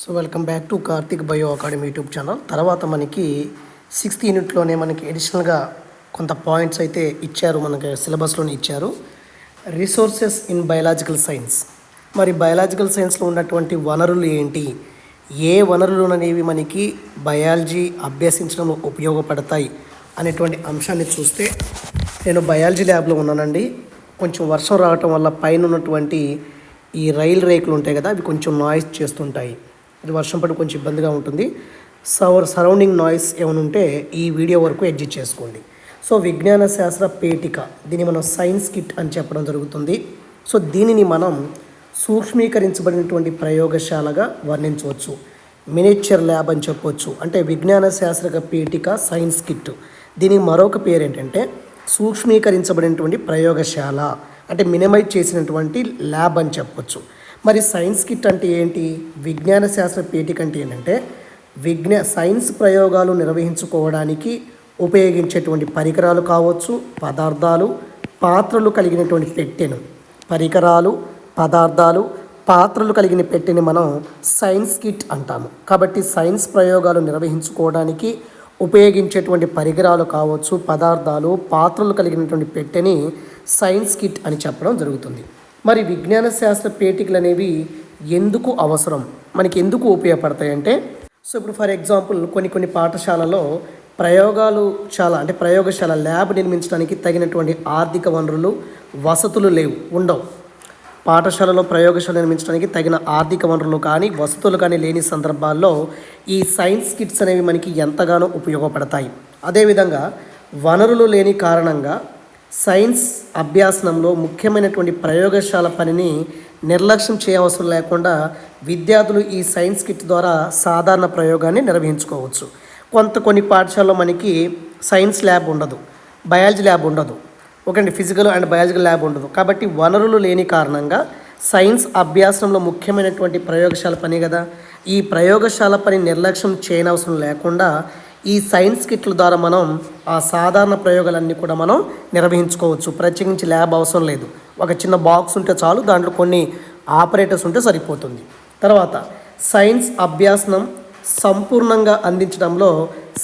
So welcome back to Karthik bio academy YouTube channel. తర్వాత మనకి sixth యూనిట్లోనే మనకి అడిషనల్గా కొంత పాయింట్స్ అయితే ఇచ్చారు మనకి సిలబస్లోనే ఇచ్చారు. Resources in biological science. మరి బయలాజికల్ సైన్స్లో ఉన్నటువంటి వనరులు ఏంటి? ఏ వనరులు అనేవి మనకి బయాలజీ అభ్యసించడంలో ఉపయోగపడతాయి అనేటువంటి అంశాన్ని చూస్తే నేను బయాలజీ ల్యాబ్లో ఉన్నానండి. కొంచెం వర్షం రావటం వల్ల పైన ఉన్నటువంటి ఈ రైలు రేకులు ఉంటాయి కదా అవి కొంచెం నాయిస్ చేస్తుంటాయి. ఇది వర్షం పడి కొంచెం ఇబ్బందిగా ఉంటుంది. సవర్ సరౌండింగ్ నాయిస్ ఏమైనా ఉంటే ఈ వీడియో వరకు ఎడ్జిట్ చేసుకోండి. సో విజ్ఞాన శాస్త్ర పేటిక దీన్ని మనం సైన్స్ కిట్ అని చెప్పడం జరుగుతుంది. సో దీనిని మనం సూక్ష్మీకరించబడినటువంటి ప్రయోగశాలగా వర్ణించవచ్చు. మినిచర్ ల్యాబ్ అని చెప్పవచ్చు అంటే విజ్ఞాన శాస్త్రక పీఠిక సైన్స్ కిట్. దీనికి మరొక పేరు ఏంటంటే సూక్ష్మీకరించబడినటువంటి ప్రయోగశాల. అంటే మినిమైజ్ చేసినటువంటి ల్యాబ్ అని చెప్పవచ్చు మరి సైన్స్ కిట్ అంటే ఏంటి? విజ్ఞాన శాస్త్ర పీఠిక అంటే ఏంటంటే విజ్ఞా సైన్స్ ప్రయోగాలు నిర్వహించుకోవడానికి ఉపయోగించేటువంటి పరికరాలు కావచ్చు పదార్థాలు పాత్రలు కలిగినటువంటి పెట్టెను. పరికరాలు పదార్థాలు పాత్రలు కలిగిన పెట్టెని మనం సైన్స్ కిట్ అంటాము. కాబట్టి సైన్స్ ప్రయోగాలు నిర్వహించుకోవడానికి ఉపయోగించేటువంటి పరికరాలు కావచ్చు పదార్థాలు పాత్రలు కలిగినటువంటి పెట్టెని సైన్స్ కిట్ అని చెప్పడం జరుగుతుంది. మరి విజ్ఞాన శాస్త్ర పేటికలు అనేవి ఎందుకు అవసరం? మనకి ఎందుకు ఉపయోగపడతాయంటే సో ఇప్పుడు ఫర్ ఎగ్జాంపుల్ కొన్ని కొన్ని పాఠశాలలో ప్రయోగాలు చాలా అంటే ప్రయోగశాల ల్యాబ్ నిర్మించడానికి తగినటువంటి ఆర్థిక వనరులు వసతులు లేవు ఉండవు. పాఠశాలలో ప్రయోగశాల నిర్మించడానికి తగిన ఆర్థిక వనరులు కానీ వసతులు కానీ లేని సందర్భాల్లో ఈ సైన్స్ కిట్స్ అనేవి మనకి ఎంతగానో ఉపయోగపడతాయి. అదేవిధంగా వనరులు లేని కారణంగా సైన్స్ అభ్యాసనంలో ముఖ్యమైనటువంటి ప్రయోగశాల పనిని నిర్లక్ష్యం చేయవసరం లేకుండా విద్యార్థులు ఈ సైన్స్ కిట్ ద్వారా సాధారణ ప్రయోగాన్ని నిర్వహించుకోవచ్చు. కొంత కొన్ని పాఠశాలలో మనకి సైన్స్ ల్యాబ్ ఉండదు బయాలజీ ల్యాబ్ ఉండదు. ఒకటి ఫిజికల్ అండ్ బయాలజికల్ ల్యాబ్ ఉండదు. కాబట్టి వనరులు లేని కారణంగా సైన్స్ అభ్యాసంలో ముఖ్యమైనటువంటి ప్రయోగశాల పని కదా. ఈ ప్రయోగశాల పని నిర్లక్ష్యం చేయనవసరం లేకుండా ఈ సైన్స్ కిట్ల ద్వారా మనం ఆ సాధారణ ప్రయోగాలన్నీ కూడా మనం నిర్వహించుకోవచ్చు. ప్రత్యేకించి ల్యాబ్ అవసరం లేదు. ఒక చిన్న బాక్స్ ఉంటే చాలు దాంట్లో కొన్ని ఆపరేటర్స్ ఉంటే సరిపోతుంది. తర్వాత సైన్స్ అభ్యాసనం సంపూర్ణంగా అందించడంలో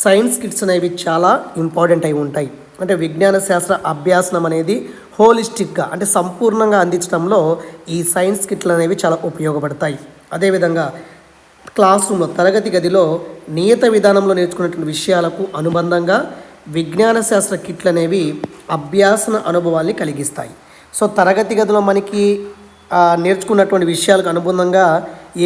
సైన్స్ కిట్స్ అనేవి చాలా ఇంపార్టెంట్ అయి ఉంటాయి. అంటే విజ్ఞాన శాస్త్ర అభ్యాసనం అనేది హోలిస్టిక్గా అంటే సంపూర్ణంగా అందించడంలో ఈ సైన్స్ కిట్లు అనేవి చాలా ఉపయోగపడతాయి. అదేవిధంగా క్లాస్ రూమ్లో తరగతి గదిలో నియత విధానంలో నేర్చుకున్నటువంటి విషయాలకు అనుబంధంగా విజ్ఞాన శాస్త్ర కిట్లు అనేవి అభ్యాసన అనుభవాల్ని కలిగిస్తాయి. సో తరగతి గదిలో మనకి నేర్చుకున్నటువంటి విషయాలకు అనుబంధంగా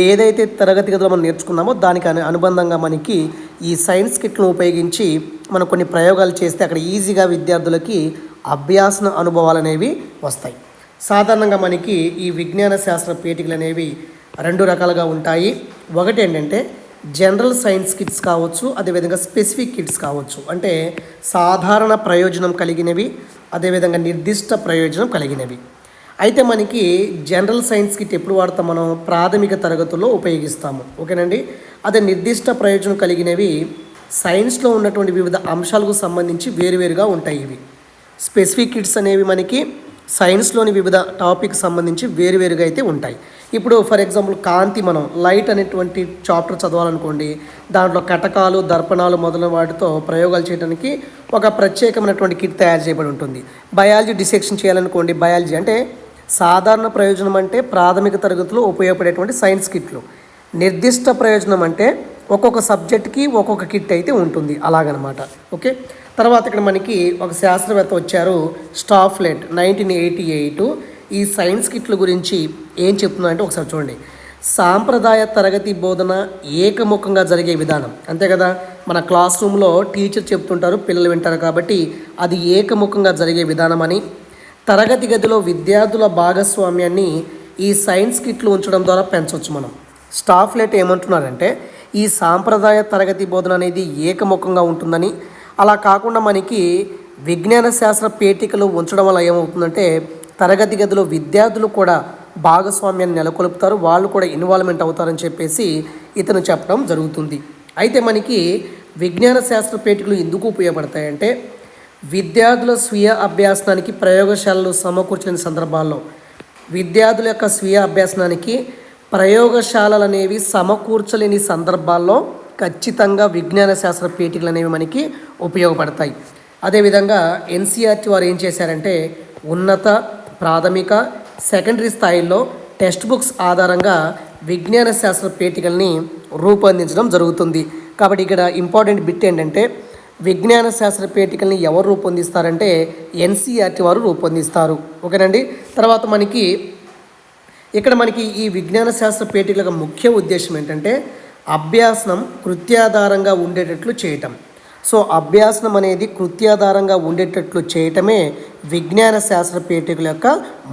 ఏదైతే తరగతి గదిలో మనం నేర్చుకున్నామో దానికి అనుబంధంగా మనకి ఈ సైన్స్ కిట్లను ఉపయోగించి మనం కొన్ని ప్రయోగాలు చేస్తే అక్కడ ఈజీగా విద్యార్థులకి అభ్యాసన అనుభవాలు అనేవి వస్తాయి. సాధారణంగా మనకి ఈ విజ్ఞాన శాస్త్ర పేటికలు అనేవి రెండు రకాలుగా ఉంటాయి. ఒకటి ఏంటంటే జనరల్ సైన్స్ కిట్స్ కావచ్చు అదేవిధంగా స్పెసిఫిక్ కిట్స్ కావచ్చు. అంటే సాధారణ ప్రయోజనం కలిగినవి అదేవిధంగా నిర్దిష్ట ప్రయోజనం కలిగినవి. అయితే మనకి జనరల్ సైన్స్ కిట్ ఎప్పుడు వాడతాం మనం? ప్రాథమిక తరగతుల్లో ఉపయోగిస్తాము. ఓకేనండి? అదే నిర్దిష్ట ప్రయోజనం కలిగినవి సైన్స్లో ఉన్నటువంటి వివిధ అంశాలకు సంబంధించి వేరువేరుగా ఉంటాయి ఇవి. స్పెసిఫిక్ కిట్స్ అనేవి మనకి సైన్స్లోని వివిధ టాపిక్ సంబంధించి వేరువేరుగా అయితే ఉంటాయి. ఇప్పుడు ఫర్ ఎగ్జాంపుల్ కాంతి మనం లైట్ అనేటువంటి చాప్టర్ చదవాలనుకోండి దాంట్లో కటకాలు దర్పణాలు మొదలైన వాటితో ప్రయోగాలు చేయడానికి ఒక ప్రత్యేకమైనటువంటి కిట్ తయారు చేయబడి ఉంటుంది. బయాలజీ డిసెక్షన్ చేయాలనుకోండి బయాలజీ అంటే సాధారణ ప్రయోజనం అంటే ప్రాథమిక తరగతిలో ఉపయోగపడేటువంటి సైన్స్ కిట్లు. నిర్దిష్ట ప్రయోజనం అంటే ఒక్కొక్క సబ్జెక్ట్కి ఒక్కొక్క కిట్ అయితే ఉంటుంది అలాగనమాట. ఓకే? తర్వాత ఇక్కడ మనకి ఒక శాస్త్రవేత్త వచ్చారు స్టాఫ్లెట్ నైన్టీన్ ఎయిటీ ఎయిట్. ఈ సైన్స్ కిట్ల గురించి ఏం చెప్తున్నారంటే ఒకసారి చూడండి. సాంప్రదాయ తరగతి బోధన ఏకముఖంగా జరిగే విధానం. అంతే కదా? మన క్లాస్ రూమ్లో టీచర్ చెప్తుంటారు పిల్లలు వింటారు కాబట్టి అది ఏకముఖంగా జరిగే విధానం అని తరగతి గదిలో విద్యార్థుల భాగస్వామ్యాన్ని ఈ సైన్స్ కిట్లు ఉంచడం ద్వారా పెంచవచ్చు మనం. స్టాఫ్లెట్ ఏమంటున్నారంటే ఈ సాంప్రదాయ తరగతి బోధన అనేది ఏకముఖంగా ఉంటుందని అలా కాకుండా మనకి విజ్ఞాన శాస్త్ర పేటికలు ఉంచడం వల్ల ఏమవుతుందంటే తరగతి గదిలో విద్యార్థులు కూడా భాగస్వామ్యాన్ని నెలకొల్పుతారు వాళ్ళు కూడా ఇన్వాల్వ్మెంట్ అవుతారని చెప్పేసి ఇతను చెప్పడం జరుగుతుంది. అయితే మనకి విజ్ఞాన శాస్త్ర పేటికలు ఎందుకు ఉపయోగపడతాయంటే విద్యార్థుల స్వీయ అభ్యాసనానికి ప్రయోగశాలలు సమకూర్చిన సందర్భాల్లో విద్యార్థుల యొక్క స్వీయ అభ్యాసనానికి ప్రయోగశాలలు అనేవి సమకూర్చలేని సందర్భాల్లో ఖచ్చితంగా విజ్ఞాన శాస్త్ర పీఠికలు అనేవి మనకి ఉపయోగపడతాయి. అదేవిధంగా ఎన్సీఆర్టీ వారు ఏం చేశారంటే ఉన్నత ప్రాథమిక సెకండరీ స్థాయిల్లో టెక్స్ట్ బుక్స్ ఆధారంగా విజ్ఞాన శాస్త్ర పీఠికల్ని రూపొందించడం జరుగుతుంది. కాబట్టి ఇక్కడ ఇంపార్టెంట్ బిట్ ఏంటంటే విజ్ఞాన శాస్త్ర పీఠికల్ని ఎవరు రూపొందిస్తారంటే ఎన్సీఆర్టీ వారు రూపొందిస్తారు. ఓకేనండి? తర్వాత మనకి ఇక్కడ మనకి ఈ విజ్ఞాన శాస్త్ర పేటికల ముఖ్య ఉద్దేశం ఏంటంటే అభ్యాసనం కృత్యాధారంగా ఉండేటట్లు చేయటం. సో అభ్యాసనం అనేది కృత్యాధారంగా ఉండేటట్లు చేయటమే విజ్ఞాన శాస్త్ర పీఠికల యొక్క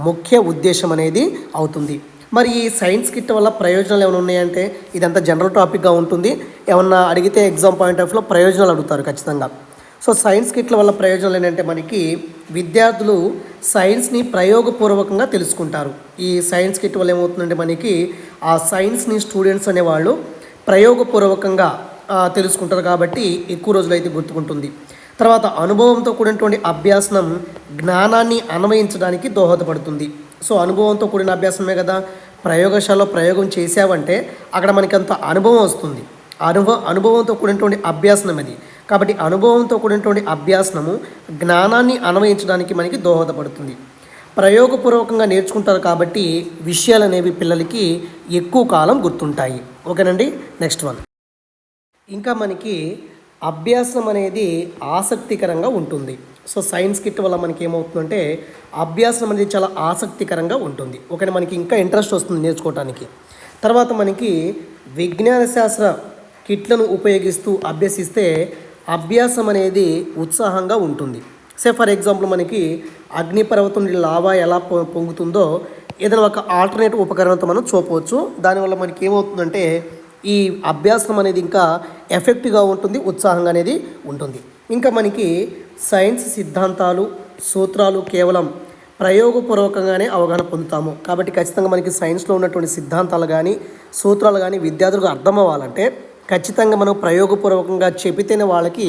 ముఖ్య ఉద్దేశం అనేది అవుతుంది. మరి ఈ సైన్స్ కిట్ వల్ల ప్రయోజనాలు ఏమైనా ఉన్నాయంటే ఇదంతా జనరల్ టాపిక్గా ఉంటుంది. ఏమన్నా అడిగితే ఎగ్జామ్ పాయింట్ ఆఫ్లో ప్రయోజనాలు అడుగుతారు ఖచ్చితంగా. సో సైన్స్ కిట్ల వల్ల ప్రయోజనాలు ఏంటంటే మనకి విద్యార్థులు సైన్స్ని ప్రయోగపూర్వకంగా తెలుసుకుంటారు. ఈ సైన్స్ కిట్ వల్ల ఏమవుతుందంటే మనకి ఆ సైన్స్ని స్టూడెంట్స్ అనేవాళ్ళు ప్రయోగపూర్వకంగా తెలుసుకుంటారు కాబట్టి ఎక్కువ రోజులు అయితే గుర్తుకుంటుంది. తర్వాత అనుభవంతో కూడినటువంటి అభ్యాసనం జ్ఞానాన్ని అన్వయించడానికి దోహదపడుతుంది. సో అనుభవంతో కూడిన అభ్యాసమే కదా? ప్రయోగశాలలో ప్రయోగం చేసావంటే అక్కడ మనకి అంత అనుభవం వస్తుంది. అనుభవ అనుభవంతో కూడినటువంటి అభ్యాసనం అది. కాబట్టి అనుభవంతో కూడినటువంటి అభ్యాసనము జ్ఞానాన్ని అన్వయించడానికి మనకి దోహదపడుతుంది. ప్రయోగపూర్వకంగా నేర్చుకుంటారు కాబట్టి విషయాలు అనేవి పిల్లలకి ఎక్కువ కాలం గుర్తుంటాయి. ఓకేనండి? Next one. ఇంకా మనకి అభ్యాసం అనేది ఆసక్తికరంగా ఉంటుంది. సో సైన్స్ కిట్ వల్ల మనకి ఏమవుతుందంటే అభ్యాసం అనేది చాలా ఆసక్తికరంగా ఉంటుంది. ఒకటి మనకి ఇంకా ఇంట్రెస్ట్ వస్తుంది నేర్చుకోవటానికి. తర్వాత మనకి విజ్ఞాన శాస్త్ర కిట్లను ఉపయోగిస్తూ అభ్యసిస్తే అభ్యాసం అనేది ఉత్సాహంగా ఉంటుంది. సే ఫర్ ఎగ్జాంపుల్ మనకి అగ్నిపర్వతం నుండి లావా ఎలా పొంగుతుందో ఏదైనా ఒక ఆల్టర్నేటివ్ ఉపకరణంతో మనం చూపవచ్చు. దానివల్ల మనకి ఏమవుతుందంటే ఈ అభ్యాసం అనేది ఇంకా ఎఫెక్ట్గా ఉంటుంది ఉత్సాహంగా అనేది ఉంటుంది. ఇంకా మనకి సైన్స్ సిద్ధాంతాలు సూత్రాలు కేవలం ప్రయోగపూర్వకంగానే అవగాహన పొందుతాము. కాబట్టి ఖచ్చితంగా మనకి సైన్స్లో ఉన్నటువంటి సిద్ధాంతాలు కానీ సూత్రాలు కానీ విద్యార్థులకు అర్థం అవ్వాలంటే ఖచ్చితంగా మనం ప్రయోగపూర్వకంగా చెబితేనే వాళ్ళకి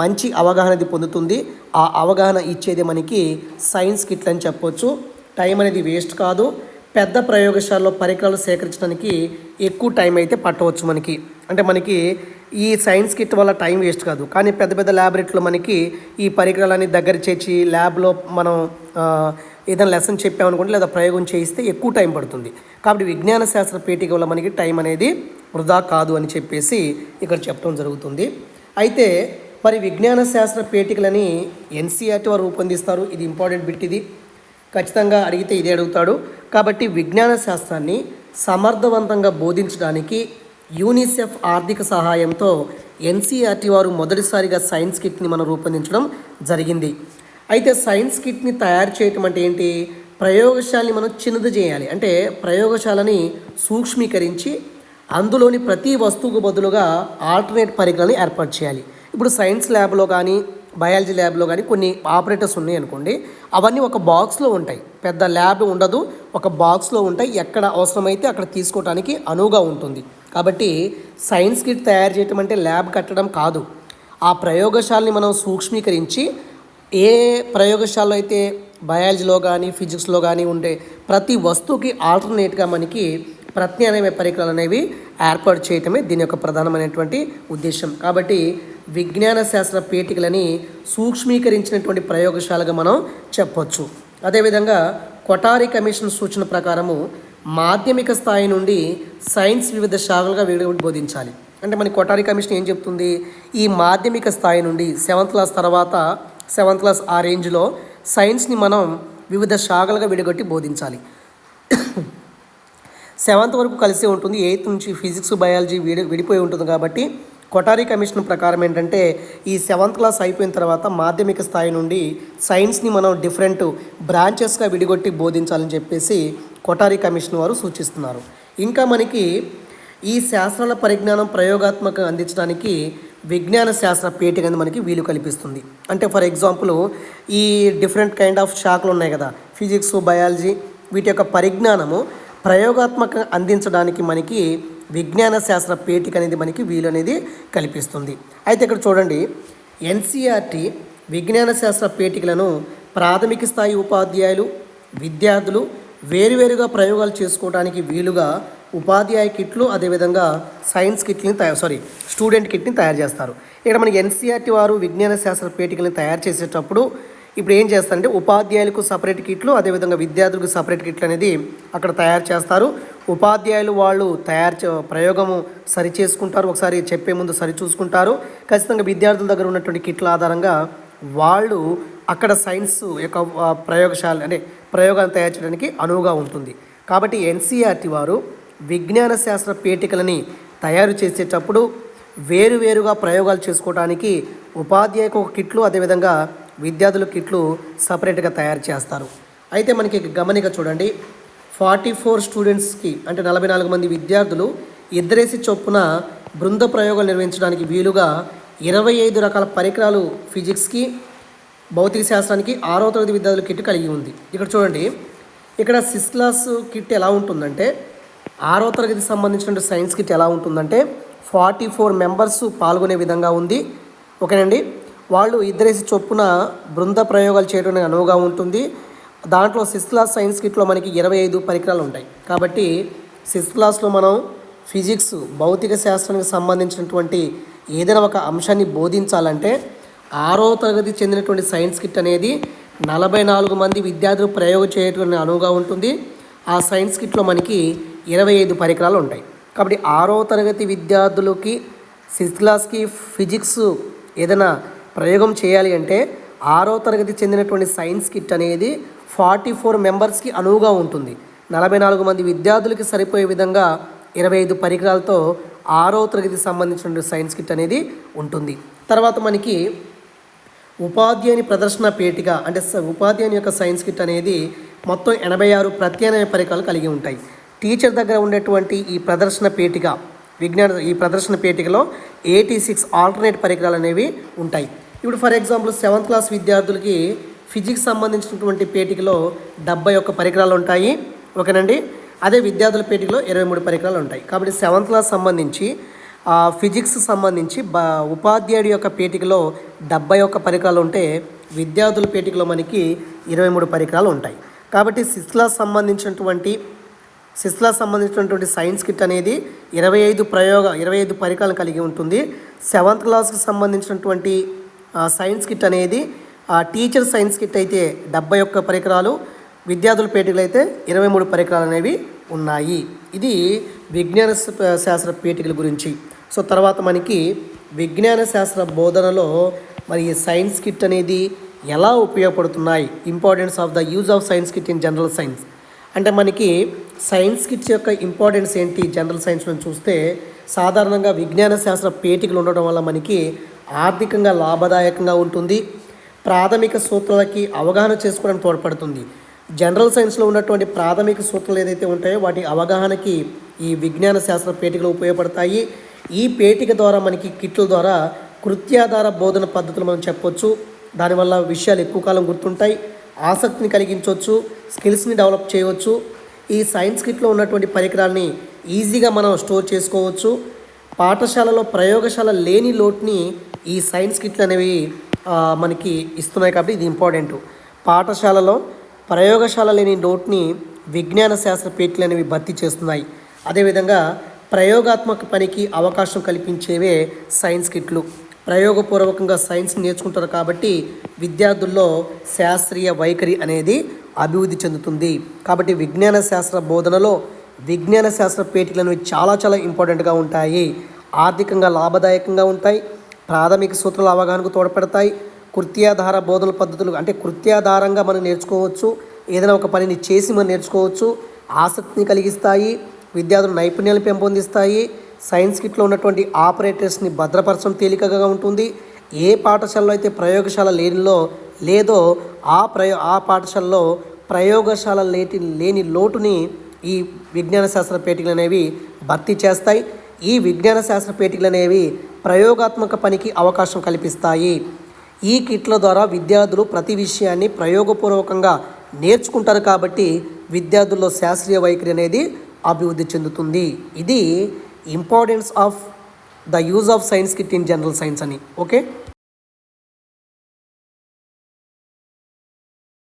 మంచి అవగాహన అది పొందుతుంది. ఆ అవగాహన ఇచ్చేది మనకి సైన్స్ కిట్లు అని చెప్పొచ్చు. టైం అనేది వేస్ట్ కాదు. పెద్ద ప్రయోగశాలలో పరికరాలు సేకరించడానికి ఎక్కువ టైం అయితే పట్టవచ్చు మనకి. అంటే మనకి ఈ సైన్స్ కిట్ వల్ల టైం వేస్ట్ కాదు. కానీ పెద్ద పెద్ద ల్యాబొరేటరీలో మనకి ఈ పరికరాలన్నీ దగ్గర చేర్చి ల్యాబ్లో మనం ఏదైనా లెసన్ చెప్పామనుకోండి లేదా ప్రయోగం చేయిస్తే ఎక్కువ టైం పడుతుంది. కాబట్టి విజ్ఞాన శాస్త్ర పేటిక వల్ల మనకి టైం అనేది వృధా కాదు అని చెప్పేసి ఇక్కడ చెప్పడం జరుగుతుంది. అయితే మరి విజ్ఞాన శాస్త్ర పేటికలని ఎన్సీఆర్టీ వారు రూపొందిస్తారు. ఇది ఇంపార్టెంట్ బిట్ ఇది. ఖచ్చితంగా అడిగితే ఇదే అడుగుతాడు. కాబట్టి విజ్ఞాన శాస్త్రాన్ని సమర్థవంతంగా బోధించడానికి యూనిసెఫ్ ఆర్థిక సహాయంతో ఎన్సీఆర్టీ వారు మొదటిసారిగా సైన్స్ కిట్ని మనం రూపొందించడం జరిగింది. అయితే సైన్స్ కిట్ని తయారు చేయటం అంటే ఏంటి? ప్రయోగశాలని మనం చిన్నది చేయాలి. అంటే ప్రయోగశాలని సూక్ష్మీకరించి అందులోని ప్రతి వస్తువుకు బదులుగా ఆల్టర్నేట్ పరికరాలను ఏర్పాటు చేయాలి. ఇప్పుడు సైన్స్ ల్యాబ్లో కానీ బయాలజీ ల్యాబ్లో కానీ కొన్ని ఆపరేటర్స్ ఉన్నాయి అనుకోండి. అవన్నీ ఒక బాక్స్లో ఉంటాయి. పెద్ద ల్యాబ్ ఉండదు. ఒక బాక్స్లో ఉంటాయి. ఎక్కడ అవసరమైతే అక్కడ తీసుకోవడానికి అనువుగా ఉంటుంది. కాబట్టి సైన్స్ కిట్ తయారు చేయటం అంటే ల్యాబ్ కట్టడం కాదు. ఆ ప్రయోగశాలని మనం సూక్ష్మీకరించి ఏ ప్రయోగశాలలో అయితే బయాలజీలో కానీ ఫిజిక్స్లో కానీ ఉండే ప్రతి వస్తువుకి ఆల్టర్నేట్గా మనకి ప్రత్యామ్నాయ పరికరాలు అనేవి ఏర్పాటు చేయటమే దీని యొక్క ప్రధానమైనటువంటి ఉద్దేశం. కాబట్టి విజ్ఞాన శాస్త్ర పేటికలని సూక్ష్మీకరించినటువంటి ప్రయోగశాలగా మనం చెప్పొచ్చు. అదేవిధంగా కొటారి కమిషన్ సూచన ప్రకారము మాధ్యమిక స్థాయి నుండి సైన్స్ వివిధ శాఖలుగా విడిగా బోధించాలి అంటే మన కొటారి కమిషన్ ఏం చెప్తుంది? ఈ మాధ్యమిక స్థాయి నుండి సెవెంత్ క్లాస్ తర్వాత సెవెంత్ క్లాస్ ఆ రేంజ్లో సైన్స్ని మనం వివిధ శాఖలుగా విడగొట్టి బోధించాలి. సెవెంత్ వరకు కలిసి ఉంటుంది. ఎయిత్ నుంచి ఫిజిక్స్ బయాలజీ విడి విడిపోయి ఉంటుంది కాబట్టి కొటారి కమిషన్ ప్రకారం ఏంటంటే ఈ సెవెంత్ క్లాస్ అయిపోయిన తర్వాత మాధ్యమిక స్థాయి నుండి సైన్స్ని మనం డిఫరెంట్ బ్రాంచెస్గా విడిగొట్టి బోధించాలని చెప్పేసి కొటారి కమిషన్ వారు సూచిస్తున్నారు. ఇంకా మనకి ఈ శాస్త్రాల పరిజ్ఞానం ప్రయోగాత్మకంగా అందించడానికి విజ్ఞాన శాస్త్ర పేటి అనేది మనకి వీలు కల్పిస్తుంది. అంటే ఫర్ ఎగ్జాంపుల్ ఈ డిఫరెంట్ కైండ్ ఆఫ్ శాఖలు ఉన్నాయి కదా. ఫిజిక్స్ బయాలజీ వీటి యొక్క పరిజ్ఞానము ప్రయోగాత్మకంగా అందించడానికి మనకి విజ్ఞాన శాస్త్ర పేటిక అనేది మనకి వీలు అనేది కల్పిస్తుంది. అయితే ఇక్కడ చూడండి ఎన్సీఆర్టీ విజ్ఞాన శాస్త్ర పేటికలను ప్రాథమిక స్థాయి ఉపాధ్యాయులు విద్యార్థులు వేరువేరుగా ప్రయోగాలు చేసుకోవడానికి వీలుగా ఉపాధ్యాయ కిట్లు అదేవిధంగా సైన్స్ కిట్ని తయారు సారీ స్టూడెంట్ కిట్ని తయారు చేస్తారు. ఇక్కడ మనకి ఎన్సీఆర్టీ వారు విజ్ఞాన శాస్త్ర పేటికల్ని తయారు చేసేటప్పుడు ఇప్పుడు ఏం చేస్తారంటే ఉపాధ్యాయులకు సపరేట్ కిట్లు అదేవిధంగా విద్యార్థులకు సపరేట్ కిట్లు అనేది అక్కడ తయారు చేస్తారు. ఉపాధ్యాయులు వాళ్ళు తయారు చే ప్రయోగము సరి చేసుకుంటారు ఒకసారి చెప్పే ముందు సరి చూసుకుంటారు ఖచ్చితంగా విద్యార్థుల దగ్గర ఉన్నటువంటి కిట్ల ఆధారంగా వాళ్ళు అక్కడ సైన్స్ యొక్క ప్రయోగశాల అంటే ప్రయోగాన్ని తయారు చేయడానికి అనువుగా ఉంటుంది. కాబట్టి ఎన్సీఆర్టీ వారు విజ్ఞాన శాస్త్ర పేటికలని తయారు చేసేటప్పుడు వేరువేరుగా ప్రయోగాలు చేసుకోవడానికి ఉపాధ్యాయులకు ఒక కిట్లు అదేవిధంగా విద్యార్థుల కిట్లు సపరేట్గా తయారు చేస్తారు. అయితే మనకి గమనిక చూడండి. ఫార్టీ ఫోర్ స్టూడెంట్స్కి అంటే నలభై నాలుగు మంది విద్యార్థులు ఇద్దరేసి చొప్పున బృంద ప్రయోగాలు నిర్వహించడానికి వీలుగా ఇరవై ఐదు రకాల పరికరాలు ఫిజిక్స్కి భౌతిక శాస్త్రానికి ఆరో తరగతి విద్యార్థుల కిట్ కలిగి ఉంది. ఇక్కడ చూడండి. ఇక్కడ సిస్లాస్ కిట్ ఎలా ఉంటుందంటే ఆరో తరగతికి సంబంధించిన సైన్స్ కిట్ ఎలా ఉంటుందంటే ఫార్టీ ఫోర్ మెంబర్స్ పాల్గొనే విధంగా ఉంది. ఓకేనండి? వాళ్ళు ఇద్దరేసి చొప్పున బృంద ప్రయోగాలు చేయడం అనువుగా ఉంటుంది. దాంట్లో సిక్స్త్ క్లాస్ సైన్స్ కిట్లో మనకి ఇరవై ఐదు పరికరాలు ఉంటాయి. కాబట్టి సిక్స్త్ క్లాస్లో మనం ఫిజిక్స్ భౌతిక శాస్త్రానికి సంబంధించినటువంటి ఏదైనా ఒక అంశాన్ని బోధించాలంటే ఆరో తరగతి చెందినటువంటి సైన్స్ కిట్ అనేది నలభై నాలుగు మంది విద్యార్థులు ప్రయోగం చేయటువంటి అనువుగా ఉంటుంది. ఆ సైన్స్ కిట్లో మనకి ఇరవై ఐదు పరికరాలు ఉంటాయి. కాబట్టి ఆరో తరగతి విద్యార్థులకి సిక్స్త్ క్లాస్కి ఫిజిక్స్ ఏదైనా ప్రయోగం చేయాలి అంటే ఆరో తరగతి చెందినటువంటి సైన్స్ కిట్ అనేది ఫార్టీ ఫోర్ మెంబర్స్కి అనువుగా ఉంటుంది. నలభై నాలుగు మంది విద్యార్థులకి సరిపోయే విధంగా ఇరవై ఐదు పరికరాలతో ఆరో తరగతికి సంబంధించిన సైన్స్ కిట్ అనేది ఉంటుంది. తర్వాత మనకి ఉపాధ్యాయుని ప్రదర్శన పేటిక అంటే ఉపాధ్యాయుని యొక్క సైన్స్ కిట్ అనేది మొత్తం ఎనభై ఆరు ప్రత్యామ్నాయ పరికరాలు కలిగి ఉంటాయి. టీచర్ దగ్గర ఉండేటువంటి ఈ ప్రదర్శన పేటిక విజ్ఞాన ఈ ప్రదర్శన పేటికలో ఎయిటీ సిక్స్ ఆల్టర్నేట్ పరికరాలు అనేవి ఉంటాయి. ఇప్పుడు ఫర్ ఎగ్జాంపుల్ సెవెంత్ క్లాస్ విద్యార్థులకి ఫిజిక్స్ సంబంధించినటువంటి పేటికలో డెబ్బై ఒక్క పరికరాలు ఉంటాయి. ఓకేనండి? అదే విద్యార్థుల పేటికలో ఇరవై మూడు పరికరాలు ఉంటాయి. కాబట్టి సెవెంత్ క్లాస్ సంబంధించి ఫిజిక్స్ సంబంధించి బ ఉపాధ్యాయుడి యొక్క పేటికలో డెబ్బై ఒక్క పరికరాలు ఉంటే విద్యార్థుల పేటికలో మనకి ఇరవై మూడు పరికరాలు ఉంటాయి. కాబట్టి సిక్స్త్ క్లాస్ సంబంధించినటువంటి సిక్స్త్ క్లాస్ సంబంధించినటువంటి సైన్స్ కిట్ అనేది ఇరవై ఐదు ప్రయోగ ఇరవై ఐదు పరికరాలు కలిగి ఉంటుంది. సెవెంత్ క్లాస్కి సంబంధించినటువంటి సైన్స్ కిట్ అనేది ఆ, టీచర్ సైన్స్ కిట్ అయితే డెబ్బై ఒక్క పరికరాలు విద్యార్థుల పేటికలు అయితే ఇరవై మూడు పరికరాలు అనేవి ఉన్నాయి. ఇది విజ్ఞాన శాస్త్ర పేటికల గురించి. సో తర్వాత మనకి విజ్ఞాన శాస్త్ర బోధనలో మరి ఈ సైన్స్ కిట్ అనేది ఎలా ఉపయోగపడుతున్నాయి? Importance of the use of science kit in general science. అంటే మనకి సైన్స్ కిట్స్ యొక్క ఇంపార్టెన్స్ ఏంటి? జనరల్ సైన్స్లో చూస్తే సాధారణంగా విజ్ఞాన శాస్త్ర పేటికలు ఉండడం వల్ల మనకి ఆర్థికంగా లాభదాయకంగా ఉంటుంది. ప్రాథమిక సూత్రాలకి అవగాహన చేసుకోవడానికి తోడ్పడుతుంది. జనరల్ సైన్స్లో ఉన్నటువంటి ప్రాథమిక సూత్రాలు ఏదైతే ఉంటాయో వాటి అవగాహనకి ఈ విజ్ఞాన శాస్త్ర పేటికలు ఉపయోగపడతాయి. ఈ పేటిక ద్వారా మనకి కిట్ల ద్వారా కృత్యాధార బోధన పద్ధతులు మనం చెప్పొచ్చు. దానివల్ల విషయాలు ఎక్కువ కాలం గుర్తుంటాయి. ఆసక్తిని కలిగించవచ్చు. స్కిల్స్ని డెవలప్ చేయవచ్చు. ఈ సైన్స్ కిట్లో ఉన్నటువంటి పరికరాల్ని ఈజీగా మనం స్టోర్ చేసుకోవచ్చు. పాఠశాలలో ప్రయోగశాల లేని లోటుని ఈ సైన్స్ కిట్లు అనేవి మనకి ఇస్తున్నాయి కాబట్టి ఇది ఇంపార్టెంట్. పాఠశాలలో ప్రయోగశాల లేని లోటుని విజ్ఞాన శాస్త్ర పీఠలు అనేవి భర్తీ చేస్తున్నాయి. అదేవిధంగా ప్రయోగాత్మక పనికి అవకాశం కల్పించేవే సైన్స్ కిట్లు. ప్రయోగపూర్వకంగా సైన్స్ నేర్చుకుంటారు కాబట్టి విద్యార్థుల్లో శాస్త్రీయ వైఖరి అనేది అభివృద్ధి చెందుతుంది. కాబట్టి విజ్ఞాన శాస్త్ర బోధనలో విజ్ఞాన శాస్త్ర పేటీలు అనేవి చాలా చాలా ఇంపార్టెంట్గా ఉంటాయి. ఆర్థికంగా లాభదాయకంగా ఉంటాయి. ప్రాథమిక సూత్రాల అవగాహనకు తోడ్పడతాయి. కృత్యాధార బోధన పద్ధతులు అంటే కృత్యాధారంగా మనం నేర్చుకోవచ్చు. ఏదైనా ఒక పనిని చేసి మనం నేర్చుకోవచ్చు. ఆసక్తిని కలిగిస్తాయి. విద్యార్థుల నైపుణ్యాలు పెంపొందిస్తాయి. సైన్స్ కిట్లో ఉన్నటువంటి ఆపరేటర్స్ని భద్రపరచడం తేలికగా ఉంటుంది. ఏ పాఠశాలలో అయితే ప్రయోగశాల లేనిలో లేదో ఆ ప్రయో ఆ పాఠశాలలో ప్రయోగశాల లేటి లేని లోటుని ఈ విజ్ఞాన శాస్త్ర పేటికలు అనేవి భర్తీ చేస్తాయి. ఈ విజ్ఞాన శాస్త్ర పేటికలు అనేవి ప్రయోగాత్మక పనికి అవకాశం కల్పిస్తాయి. ఈ కిట్ల ద్వారా విద్యార్థులు ప్రతి విషయాన్ని ప్రయోగపూర్వకంగా నేర్చుకుంటారు కాబట్టి విద్యార్థుల్లో శాస్త్రీయ వైఖరి అనేది అభివృద్ధి చెందుతుంది. ఇది importance of the use of science kit in general science అని. ఓకే